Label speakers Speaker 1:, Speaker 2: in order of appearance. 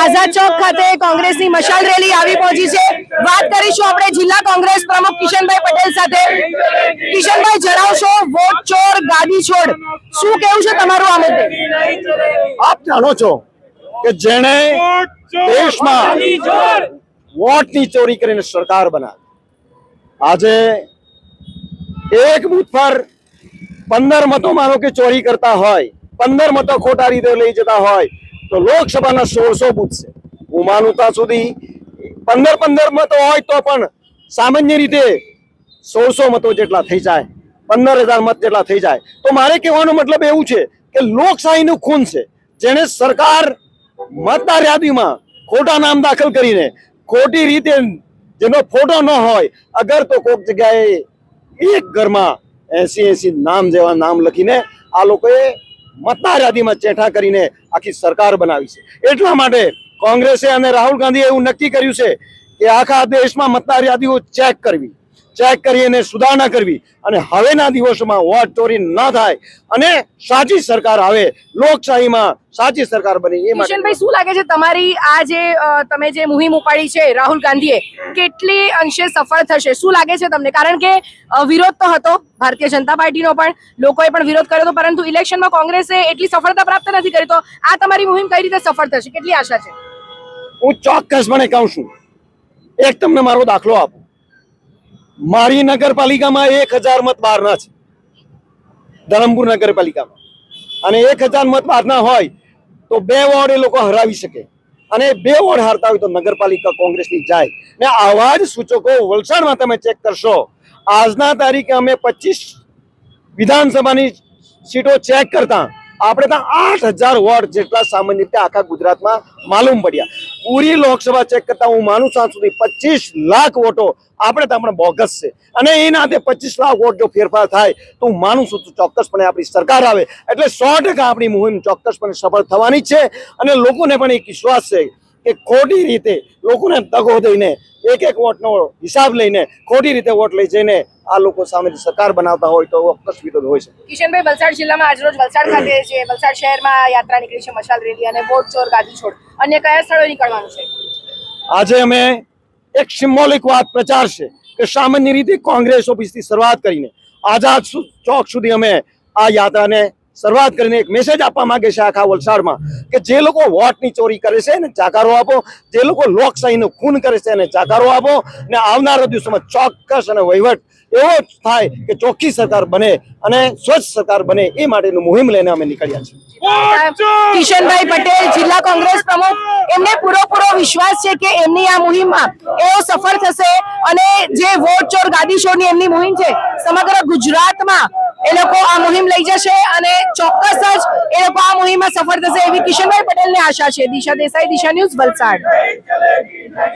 Speaker 1: આઝાદ ચોક ખાતે કોંગ્રેસની મશાલ રેલી આવી પહોંચી છે. વાત કરીશું આપણે જિલ્લા કોંગ્રેસ પ્રમુખ કિશનભાઈ પટેલ સાથે. કિશનભાઈ, જણાવશો, વોટ ચોર ગાદી છોડ. શું કેવું છે તમારું આ મુદ્દે?
Speaker 2: આપ જાણો છો કે જેણે દેશમાં વોટની ચોરી કરીને સરકાર બનાવી. આજે એક બૂથ પર પંદર મતો માનો કે ચોરી કરતા હોય, પંદર મતો ખોટા રીતે લઈ જતા હોય તો લોકસભાના સોળસો બુથ છે. હું માનું ત્યાં સુધી પંદર પંદર મતો હોય તો પણ સામાન્ય રીતે સોળસો મતો જેટલા થઈ જાય, પંદર હજાર મત જેટલા થઈ જાય. તો મારે કહેવાનો મતલબ એવું છે કે લોકશાહીનું ખૂન છે. જેણે સરકાર મતદાર યાદીમાં ખોટા નામ દાખલ કરીને ખોટી રીતે જેનો ફોટો ન હોય, અગર તો કોઈક જગ્યાએ એક ઘરમાં એસી એસી નામ જેવા નામ લખીને આ લોકોએ મતદાર યાદીમાં ચેઠા કરીને આખી સરકાર બનાવી છે. એટલા માટે કોંગ્રેસે અને રાહુલ ગાંધીએ એવું નક્કી કર્યું છે કે આખા દેશમાં મતદાર યાદીઓ ચેક કરવી. ચેક કરી અને સુધારણા કરવી. અને હવેના દિવસોમાં વોટ ચોરી ન થાય. અને સાચી સરકાર આવે લોકશાહીમાં સાચી સરકાર બને એ માટે
Speaker 1: કિશનભાઈ શું લાગે છે તમારી આ જે તમે જે મુહિમ ઉપાડી છે રાહુલ ગાંધીએ કેટલી અંશે સફળ થશે? શું લાગે છે તમને? કારણ કે વિરોધ તો હતો ભારતીય જનતા પાર્ટીનો પણ લોકોએ પણ વિરોધ કર્યો હતો પરંતુ ઇલેક્શનમાં કોંગ્રેસે એટલી સફળતા પ્રાપ્ત નથી કરી. તો આ તમારી મુહિમ કઈ રીતે સફળ થશે? કેટલી આશા છે?
Speaker 2: હું ચોક્કસપણે કહું છું એક તમને મારો દાખલો આપું. મારી નગરપાલિકામાં એક હજાર મત બહારના છે. ધરમપુર નગરપાલિકામાં. અને એક હજાર મત બહારના હોય તો બે વોર્ડ એ લોકો હરાવી શકે. અને બે વોર્ડ હારતા હોય તો નગરપાલિકા કોંગ્રેસની જાય. ને આવા જ સૂચકો વલસાડમાં તમે ચેક કરશો. આજના તારીખે અમે પચીસ વિધાનસભાની સીટો ચેક કરતા. આપણે ત્યાં આઠ હજાર વોર્ડ જેટલા સામાન્ય રીતે આખા ગુજરાતમાં માલુમ પડ્યા. પૂરી લોકસભા ચેક કરતા હું માનું છું સુધી પચીસ લાખ વોટો આપણે તમને બોગસ છે. અને એના તે પચીસ લાખ વોટ જો ફેરફાર થાય, તો હું માનું છું ચોક્કસપણે આપણી સરકાર આવે. એટલે સો આપણી મુહિમ ચોક્કસપણે સફળ થવાની છે. અને લોકોને પણ એક વિશ્વાસ છે કે ખોટી રીતે લોકોને દગો દઈને એક એક વોટનો હિસાબ લઈને ખોટી રીતે વોટ લઈ જઈને આ લોકો સામે સરકાર બનાવતા હોય તો અકસ્મિત વિરોધ હોય છે.
Speaker 1: કિશનભાઈ વલસાડ જિલ્લામાં આજરોજ વલસાડ ખાતે છે વલસાડ શહેરમાં યાત્રા નીકળી છે મશાલ રેલી અને વોટ ચોર ગાદી છોડ. અન્ય કયા સ્થળોએ નીકળવાનું છે?
Speaker 2: આજે અમે એક સિમ્બોલિક વાત પ્રચાર છે કે સામાન્ય રીતે કોંગ્રેસ ઓફિસથી શરૂઆત કરીને આઝાદ ચોક સુધી અમે આ યાત્રાને શરૂઆત કરીને એક મેસેજ આપવા માંગે છે આખા વલસાડમાં કે જે લોકો વોટની ચોરી કરે છે એને જાકારો આપો, જે લોકો લોકશાહીનું ખૂન કરે છે એને જાકારો આપો ને આવનારા દિવસોમાં ચોક્કસ અને વહીવટ એવો થાય કે ચોખ્ખી સરકાર બને અને સ્વચ્છ સરકાર બને એ માટેનું મુહિમ લઈને અમે નીકળ્યા છીએ.
Speaker 1: કિશનભાઈ પટેલ, જિલ્લા કોંગ્રેસ પ્રમુખ, એમને પૂરેપૂરો વિશ્વાસ છે કે એમની આ મુહિમમાં એઓ સફળ થશે અને જે વોટ ચોર ગાદી છોડની એમની મુહિમ છે, સમગ્ર ગુજરાતમાં એ લોકો આ મુહિમ લઈ જશે અને ચોક્કસ જ એ લોકો આ મુહિમમાં સફળ થશે એવી કિશનભાઈ પટેલને આશા છે. દિશા દેસાઈ, દિશા ન્યૂઝ વલસાડ.